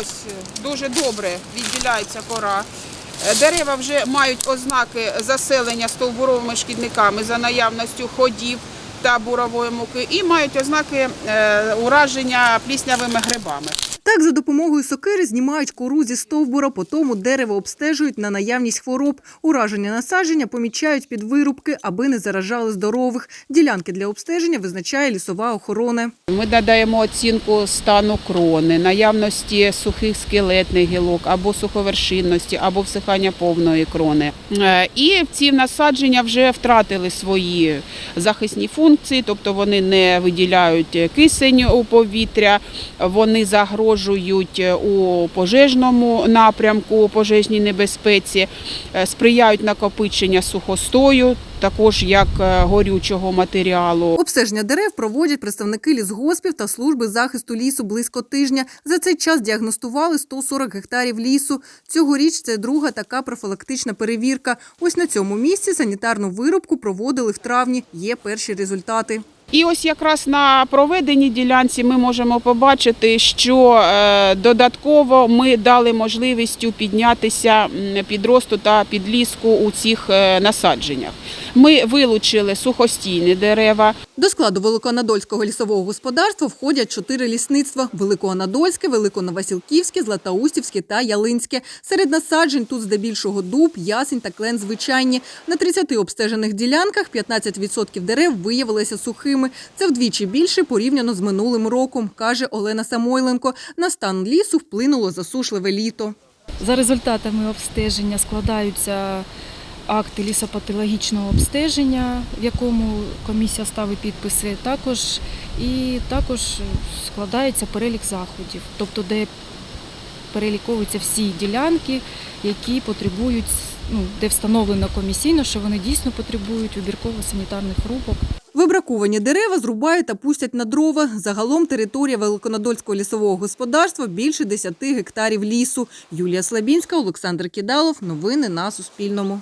ось дуже добре відділяється кора. Е, Дерева вже мають ознаки заселення стовбуровими шкідниками за наявністю ходів та бурової муки і мають ознаки е, ураження пліснявими грибами. Так, за допомогою сокири знімають кору зі стовбура, потому дерево обстежують на наявність хвороб. Ураження насадження помічають під вирубки, аби не заражали здорових. Ділянки для обстеження визначає лісова охорона. Ми додаємо оцінку стану крони, наявності сухих скелетних гілок або суховершинності, або всихання повної крони. Е, І ці насадження вже втратили свої захисні функції, тобто вони не виділяють кисень у повітря, вони загрожують у пожежному напрямку, у пожежній небезпеці, е, сприяють накопичення сухостою, також як е, горючого матеріалу. Обстеження дерев проводять представники лісгоспів та служби захисту лісу близько тижня. За цей час діагностували 140 гектарів лісу. Цьогоріч це друга така профілактична перевірка. Ось на цьому місці санітарну вирубку проводили в травні. Є перші результати. І ось якраз на проведеній ділянці ми можемо побачити, що е, додатково ми дали можливість піднятися підросту та підліску у цих е, насадженнях. Ми вилучили сухостійні дерева, До складу Великоанадольського лісового господарства входять чотири лісництва: Великоанадольське, Великоновасілківське, Златоустівське та Ялинське. Серед насаджень тут здебільшого дуб, ясень та клен звичайні. На 30 обстежених ділянках 15% дерев виявилися сухими. Це вдвічі більше порівняно з минулим роком, каже Олена Самойленко. На стан лісу вплинуло засушливе літо. За результатами обстеження складаються акти лісопатологічного обстеження, в якому комісія ставить підписи, також і також складається перелік заходів, тобто де переліковуються всі ділянки, які потребують, ну, де встановлено комісійно, що вони дійсно потребують вибірково-санітарних рубок. Вибраковані дерева зрубають та пустять на дрова. Загалом територія Великонадольського лісового господарства більше 10 гектарів лісу. Юлія Слабінська, Олександр Кідалов. Новини на Суспільному.